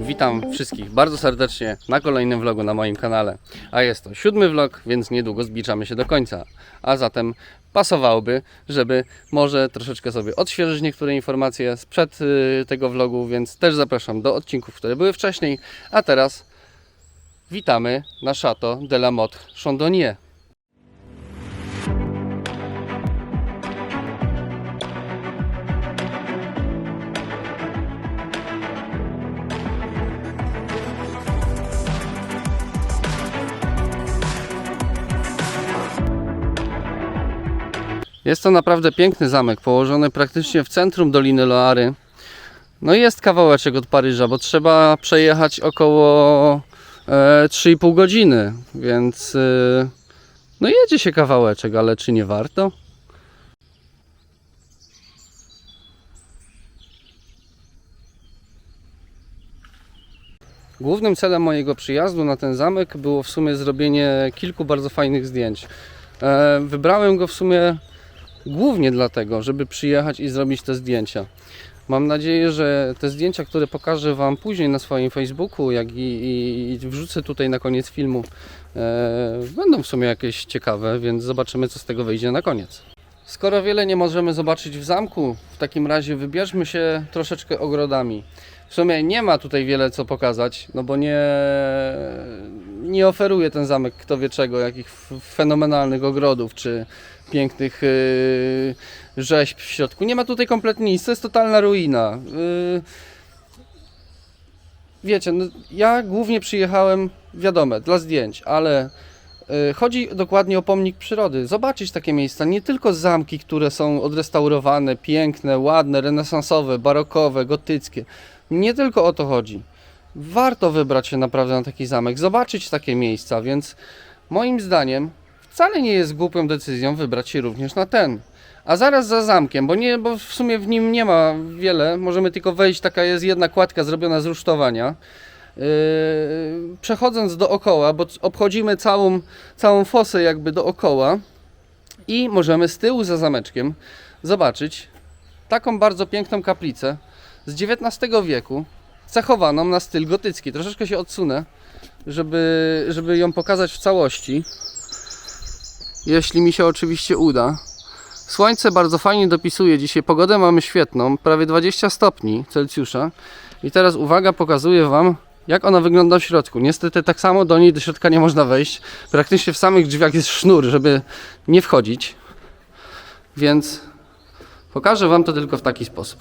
Witam wszystkich bardzo serdecznie na kolejnym vlogu na moim kanale. A jest to siódmy vlog, więc niedługo zbliżamy się do końca. A zatem pasowałoby, żeby może troszeczkę sobie odświeżyć niektóre informacje sprzed y, tego vlogu, więc też zapraszam do odcinków, które były wcześniej. A teraz witamy na Chateau de la Motte Chandonnier. Jest to naprawdę piękny zamek, położony praktycznie w centrum Doliny Loary. No jest kawałeczek od Paryża, bo trzeba przejechać około e, 3,5 godziny, więc e, no jedzie się kawałeczek, ale czy nie warto? Głównym celem mojego przyjazdu na ten zamek było w sumie zrobienie kilku bardzo fajnych zdjęć. E, wybrałem go w sumie głównie dlatego, żeby przyjechać i zrobić te zdjęcia. Mam nadzieję, że te zdjęcia, które pokażę Wam później na swoim Facebooku, jak i, i, i wrzucę tutaj na koniec filmu, e, będą w sumie jakieś ciekawe, więc zobaczymy, co z tego wyjdzie na koniec. Skoro wiele nie możemy zobaczyć w zamku, w takim razie wybierzmy się troszeczkę ogrodami. W sumie nie ma tutaj wiele co pokazać, no bo nie, nie oferuje ten zamek kto wie czego, jakich fenomenalnych ogrodów czy pięknych yy, rzeźb w środku. Nie ma tutaj kompletnie nic, to jest totalna ruina. Yy, wiecie, no, ja głównie przyjechałem, wiadome, dla zdjęć, ale yy, chodzi dokładnie o pomnik przyrody. Zobaczyć takie miejsca, nie tylko zamki, które są odrestaurowane, piękne, ładne, renesansowe, barokowe, gotyckie. Nie tylko o to chodzi. Warto wybrać się naprawdę na taki zamek, zobaczyć takie miejsca, więc moim zdaniem wcale nie jest głupią decyzją wybrać się również na ten. A zaraz za zamkiem, bo, nie, bo w sumie w nim nie ma wiele, możemy tylko wejść, taka jest jedna kładka zrobiona z rusztowania. Yy, przechodząc dookoła, bo obchodzimy całą, całą fosę jakby dookoła i możemy z tyłu za zameczkiem zobaczyć taką bardzo piękną kaplicę z XIX wieku, cechowaną na styl gotycki. Troszeczkę się odsunę, żeby, żeby ją pokazać w całości jeśli mi się oczywiście uda. Słońce bardzo fajnie dopisuje dzisiaj. Pogodę mamy świetną, prawie 20 stopni Celsjusza. I teraz uwaga, pokazuję Wam, jak ona wygląda w środku. Niestety tak samo do niej do środka nie można wejść. Praktycznie w samych drzwiach jest sznur, żeby nie wchodzić. Więc pokażę Wam to tylko w taki sposób.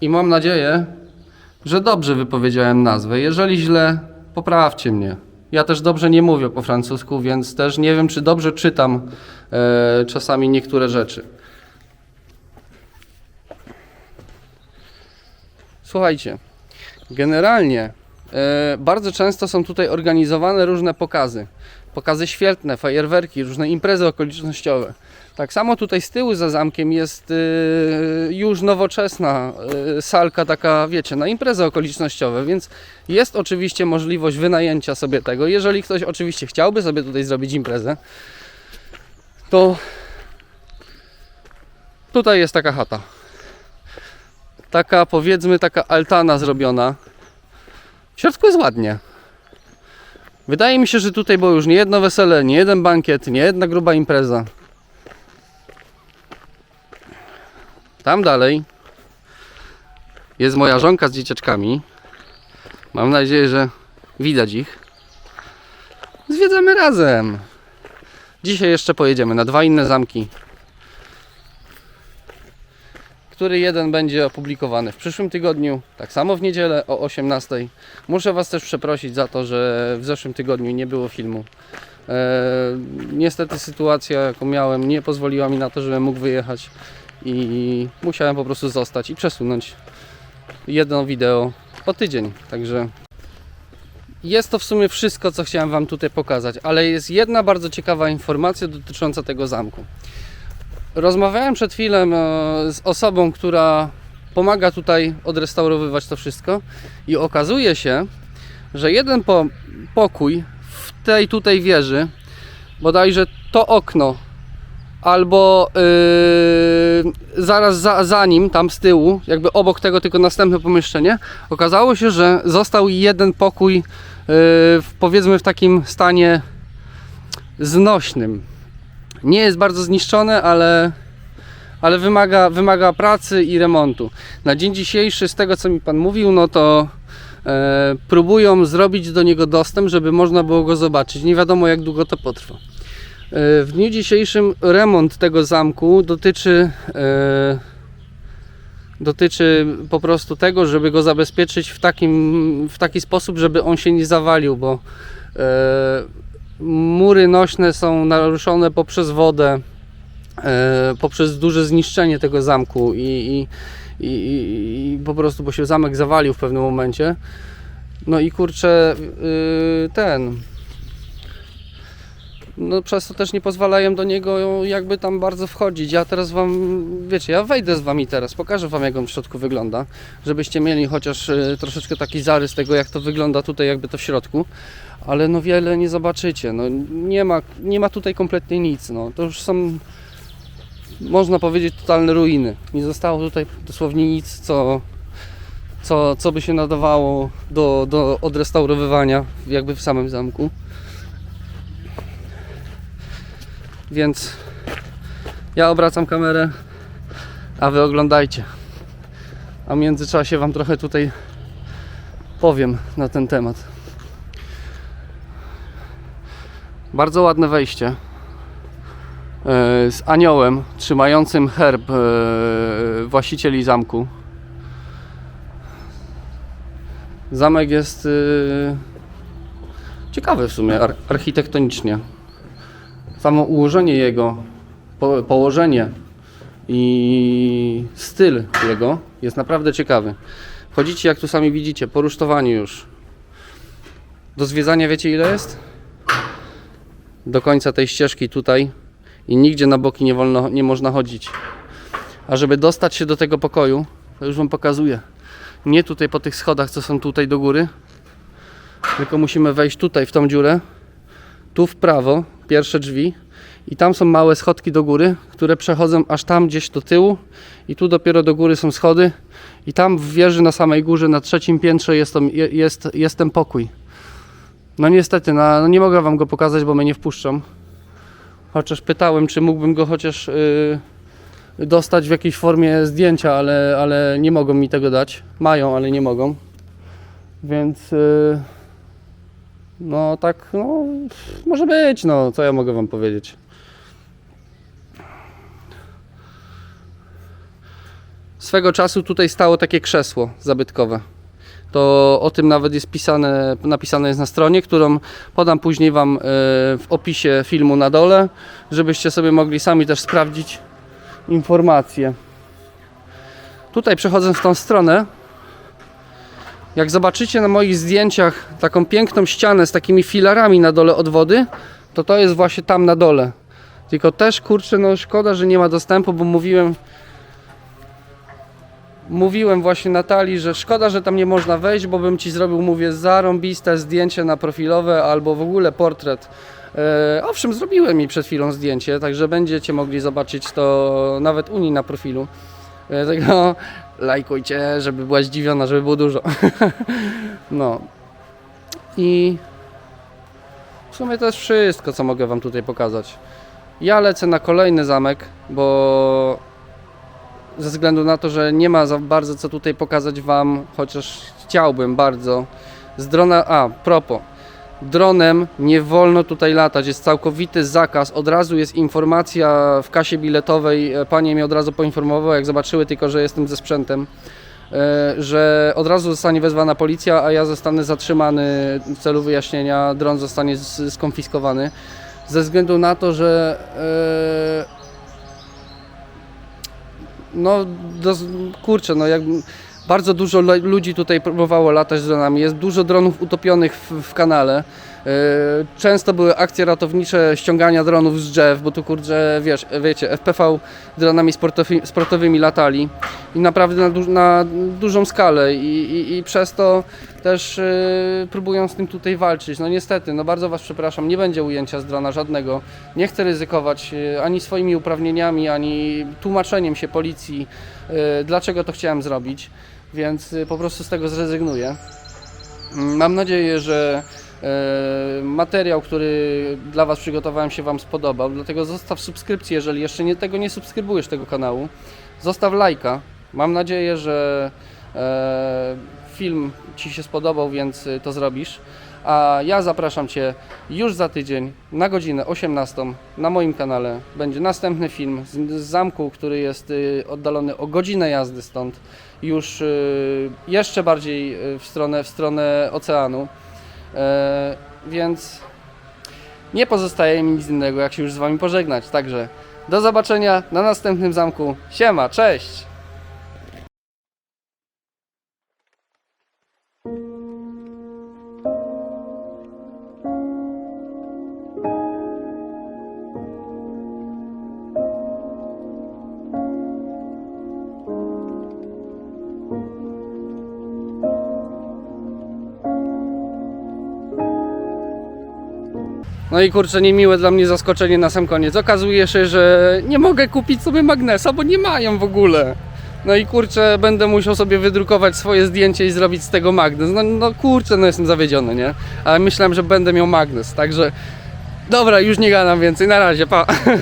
I mam nadzieję, że dobrze wypowiedziałem nazwę. Jeżeli źle, poprawcie mnie. Ja też dobrze nie mówię po francusku, więc też nie wiem, czy dobrze czytam e, czasami niektóre rzeczy. Słuchajcie, generalnie e, bardzo często są tutaj organizowane różne pokazy. Pokazy świetne, fajerwerki, różne imprezy okolicznościowe. Tak samo tutaj z tyłu za zamkiem jest y, już nowoczesna y, salka taka, wiecie, na imprezy okolicznościowe, więc jest oczywiście możliwość wynajęcia sobie tego. Jeżeli ktoś oczywiście chciałby sobie tutaj zrobić imprezę, to tutaj jest taka chata. Taka powiedzmy taka altana zrobiona. W środku jest ładnie. Wydaje mi się, że tutaj było już nie jedno wesele, nie jeden bankiet, nie jedna gruba impreza. Tam dalej jest moja żonka z dzieciaczkami. Mam nadzieję, że widać ich. Zwiedzamy razem. Dzisiaj jeszcze pojedziemy na dwa inne zamki. Który jeden będzie opublikowany w przyszłym tygodniu, tak samo w niedzielę o 18. Muszę Was też przeprosić za to, że w zeszłym tygodniu nie było filmu. E, niestety sytuacja, jaką miałem, nie pozwoliła mi na to, żebym mógł wyjechać i musiałem po prostu zostać i przesunąć jedno wideo po tydzień. Także jest to w sumie wszystko, co chciałem Wam tutaj pokazać, ale jest jedna bardzo ciekawa informacja dotycząca tego zamku. Rozmawiałem przed chwilą e, z osobą, która pomaga tutaj odrestaurowywać to wszystko i okazuje się, że jeden po, pokój w tej tutaj wieży, bodajże to okno, albo yy, zaraz za, za nim, tam z tyłu, jakby obok tego tylko następne pomieszczenie, okazało się, że został jeden pokój yy, powiedzmy w takim stanie znośnym. Nie jest bardzo zniszczony, ale, ale wymaga, wymaga pracy i remontu. Na dzień dzisiejszy, z tego co mi Pan mówił, no to e, próbują zrobić do niego dostęp, żeby można było go zobaczyć. Nie wiadomo jak długo to potrwa. E, w dniu dzisiejszym remont tego zamku dotyczy e, dotyczy po prostu tego, żeby go zabezpieczyć w, takim, w taki sposób, żeby on się nie zawalił, bo e, mury nośne są naruszone poprzez wodę, e, poprzez duże zniszczenie tego zamku i, i, i, i, po prostu, bo się zamek zawalił w pewnym momencie. No i kurczę, yy, ten. No przez to też nie pozwalają do niego jakby tam bardzo wchodzić. Ja teraz wam, wiecie, ja wejdę z wami teraz, pokażę wam jak on w środku wygląda, żebyście mieli chociaż y, troszeczkę taki zarys tego jak to wygląda tutaj jakby to w środku. Ale no wiele nie zobaczycie. No nie ma, nie ma tutaj kompletnie nic. No to już są można powiedzieć totalne ruiny. Nie zostało tutaj dosłownie nic, co, co, co by się nadawało do, do odrestaurowywania jakby w samym zamku. Więc ja obracam kamerę, a wy oglądajcie. A w międzyczasie wam trochę tutaj powiem na ten temat. Bardzo ładne wejście e, z aniołem trzymającym herb e, właścicieli zamku. Zamek jest e, ciekawy w sumie ar- architektonicznie. Samo ułożenie jego, po, położenie i styl jego jest naprawdę ciekawy. Wchodzicie, jak tu sami widzicie, po rusztowaniu już. Do zwiedzania wiecie ile jest? Do końca tej ścieżki tutaj i nigdzie na boki nie wolno, nie można chodzić. A żeby dostać się do tego pokoju, to już wam pokazuję. Nie tutaj po tych schodach, co są tutaj do góry, tylko musimy wejść tutaj w tą dziurę, tu w prawo, pierwsze drzwi i tam są małe schodki do góry, które przechodzą aż tam gdzieś do tyłu i tu dopiero do góry są schody i tam w wieży na samej górze, na trzecim piętrze jest, to, je- jest, jest ten pokój. No niestety, no, no nie mogę wam go pokazać, bo mnie nie wpuszczą. Chociaż pytałem, czy mógłbym go chociaż yy, dostać w jakiejś formie zdjęcia, ale, ale nie mogą mi tego dać. Mają, ale nie mogą. Więc yy, no tak, no może być, no co ja mogę wam powiedzieć. Swego czasu tutaj stało takie krzesło zabytkowe. To o tym nawet jest pisane, napisane jest na stronie, którą podam później Wam e, w opisie filmu na dole, żebyście sobie mogli sami też sprawdzić informacje. Tutaj przechodząc w tą stronę, jak zobaczycie na moich zdjęciach taką piękną ścianę z takimi filarami na dole od wody, to to jest właśnie tam na dole. Tylko też kurczę, no szkoda, że nie ma dostępu, bo mówiłem mówiłem właśnie Natalii, że szkoda, że tam nie można wejść, bo bym ci zrobił, mówię, zarąbiste zdjęcie na profilowe albo w ogóle portret. E, owszem, zrobiłem mi przed chwilą zdjęcie, także będziecie mogli zobaczyć to nawet u niej na profilu. E, Dlatego lajkujcie, żeby była zdziwiona, żeby było dużo. no. I w sumie to jest wszystko, co mogę Wam tutaj pokazać. Ja lecę na kolejny zamek, bo ze względu na to, że nie ma za bardzo co tutaj pokazać Wam, chociaż chciałbym bardzo. Z drona, a propos, dronem nie wolno tutaj latać, jest całkowity zakaz. Od razu jest informacja w kasie biletowej, e, panie mnie od razu poinformowały, jak zobaczyły tylko, że jestem ze sprzętem, e, że od razu zostanie wezwana policja, a ja zostanę zatrzymany w celu wyjaśnienia, dron zostanie skonfiskowany. Ze względu na to, że e, no, kurczę, no jak Bardzo dużo ludzi tutaj próbowało latać z dronami. Jest dużo dronów utopionych w, w kanale. Yy, Często były akcje ratownicze ściągania dronów z drzew, bo tu kurczę, wiesz, wiecie, FPV dronami sportowi, sportowymi latali i naprawdę na, du- na dużą skalę i, i, i przez to też yy, próbują z tym tutaj walczyć. No niestety, no bardzo Was przepraszam, nie będzie ujęcia z drona żadnego. Nie chcę ryzykować yy, ani swoimi uprawnieniami, ani tłumaczeniem się policji, yy, dlaczego to chciałem zrobić, więc yy, po prostu z tego zrezygnuję. Mm, Mam nadzieję, że e, materiał, który dla Was przygotowałem się Wam spodobał, dlatego zostaw subskrypcję, jeżeli jeszcze nie, tego nie subskrybujesz tego kanału. Zostaw lajka. Mam nadzieję, że e, film Ci się spodobał, więc y, to zrobisz. A ja zapraszam Cię już za tydzień na godzinę 18 na moim kanale. Będzie następny film z, z zamku, który jest y, oddalony o godzinę jazdy stąd, już y, jeszcze bardziej w stronę, w stronę oceanu. E, więc nie pozostaje mi nic innego, jak się już z Wami pożegnać. Także do zobaczenia na następnym zamku. Siema, cześć! No i kurczę, niemiłe dla mnie zaskoczenie na sam koniec. Okazuje się, że nie mogę kupić sobie magnesa, bo nie mają w ogóle. No i kurczę, będę musiał sobie wydrukować swoje zdjęcie i zrobić z tego magnes. No, no kurczę, no jestem zawiedziony, nie? Ale myślałem, że będę miał magnes, także... Dobra, już nie gadam więcej, na razie, pa!